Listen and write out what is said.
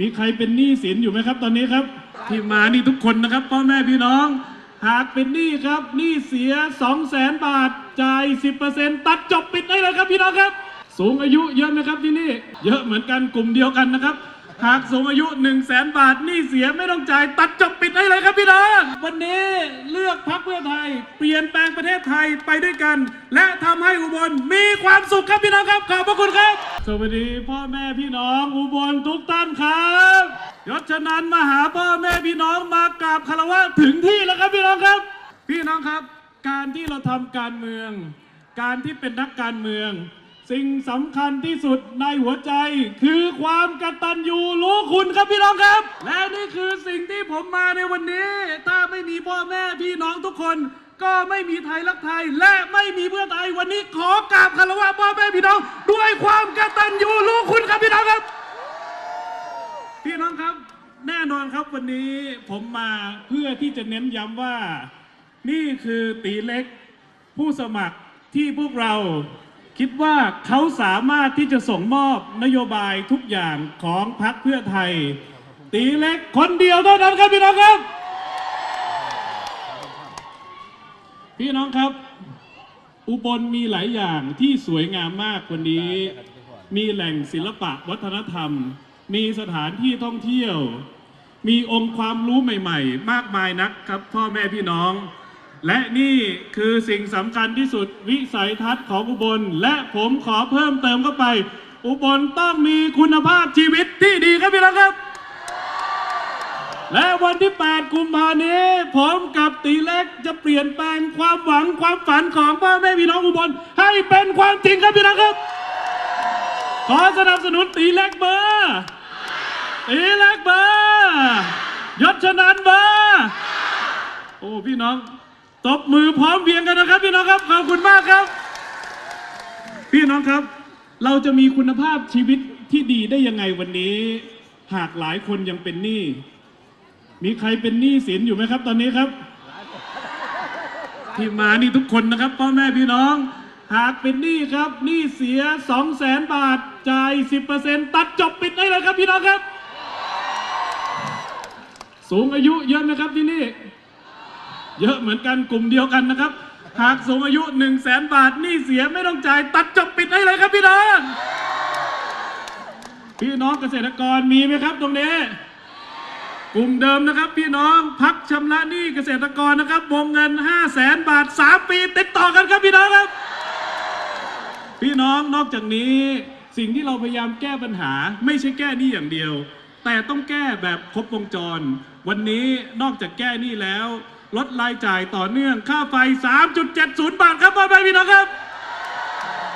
มีใครเป็นหนี้สินอยู่ไหมครับ ตอนนี้ครับ ที่มานี่ทุกคนนะครับพ่อแม่พี่น้อง หากเป็นหนี้ครับหนี้เสีย 2 0 0แสนบาทจ่าย 10%ตัดจบปิดได้เลยครับพี่น้องครับ สูงอายุเยอะไหมครับที่นี่ เยอะเหมือนกันกลุ่มเดียวกันนะครับ หากสูงอายุ 1 0 0 0 0แบาทหนี้เสียไม่ต้องจ่าย ตัดจบปิดได้เลยครับพี่น้องวันนี้เลือกพักเพื่อไทย เปลี่ยนแปลงประเทศไทยไปด้วยกัน และทำให้อุบลมีความสุขครับพี่น้องครับ ขอบพระคุณครับ สวัสดีพ่อแม่พี่น้องอุบลทุกท่านครับยศชนันมาหาพ่อแม่พี่น้องมากราบคารวะถึงที่แล้วครับพี่น้องครับ พี่น้องครับ การที่เราทำการเมือง การที่เป็นนักการเมือง สิ่งสำคัญที่สุดในหัวใจ คือความกตัญญูรู้คุณครับพี่น้องครับ และนี่คือสิ่งที่ผมมาในวันนี้ ถ้าไม่มีพ่อแม่พี่น้องทุกคน ก็ไม่มีไทยรักไทย และไม่มีเพื่อไทยวันนี้ขอกราบคารวะพ่อแม่พี่น้อง ด้วยความกตัญญูรู้คุณครับพี่น้องครับ พี่น้องครับ แน่นอนครับวันนี้ผมมาเพื่อที่จะเน้นย้ำว่า นี่คือตีเล็กผู้สมัครที่พวกเรา คิดว่าเขาสามารถที่จะส่งมอบนโยบายทุกอย่างของพรรคเพื่อไทย ตีเล็กคนเดียวเท่านั้นครับพี่น้องครับ พี่น้องครับ อุบลมีหลายอย่างที่สวยงามมากวันนี้ มีแหล่งศิลปะวัฒนธรรม มีสถานที่ท่องเที่ยว มีองค์ความรู้ใหม่ ๆ มากมายนักครับพ่อแม่พี่น้อง และนี่คือสิ่งสำคัญที่สุดวิสัยทัศน์ของอุบล และผมขอเพิ่มเติมเข้าไป อุบลต้องมีคุณภาพชีวิตที่ดีครับพี่น้องครับ และวันที่ 8 กุมภานี้ ผมกับตีเล็กจะเปลี่ยนแปลงความหวังความฝันของพ่อแม่พี่น้องอุบล ให้เป็นความจริงครับพี่น้องครับ ขอสนับสนุนตีเล็กเบอร์ตีเล็กเบอร์ยศชนันเบอร์โอ้พี่น้อง ตบมือพร้อมเพียงกันนะครับพี่น้องครับ ขอบคุณมากครับ พี่น้องครับ เราจะมีคุณภาพชีวิตที่ดีได้ยังไงวันนี้ หากหลายคนยังเป็นหนี้ มีใครเป็นหนี้สินอยู่ไหมครับ ตอนนี้ครับ ที่มานี่ทุกคนนะครับพ่อแม่พี่น้อง หากเป็นหนี้ครับหนี้เสีย2 0 0แสนบาทจ่าย10%ตัดจบปิดได้เลยครับพี่น้องครับ สูงอายุเยอะไหมครับที่นี่ เยอะเหมือนกันกลุ่มเดียวกันนะครับ หากสูงอายุ1 0 0 0 0แสนบาทหนี้เสียไม่ต้องจ่าย ตัดจบปิดได้เลยครับพี่น้องพี่น้องเกษตรกรมีไหมครับตรงนี้ กลุ่มเดิมนะครับ พี่น้องพักชำระหนี้เกษตรกรนะครับวงเงิน 5 0 0แสนบาท 3 ปีติดต่อกันครับพี่น้องครับ พี่น้องนอกจากนี้สิ่งที่เราพยายามแก้ปัญหา ไม่ใช่แก้หนี้อย่างเดียว แต่ต้องแก้แบบครบวงจร วันนี้นอกจากแก้หนี้แล้ว ลดรายจ่ายต่อเนื่องค่าไฟ 3.70 บาทครับพ่อแม่พี่น้องครับ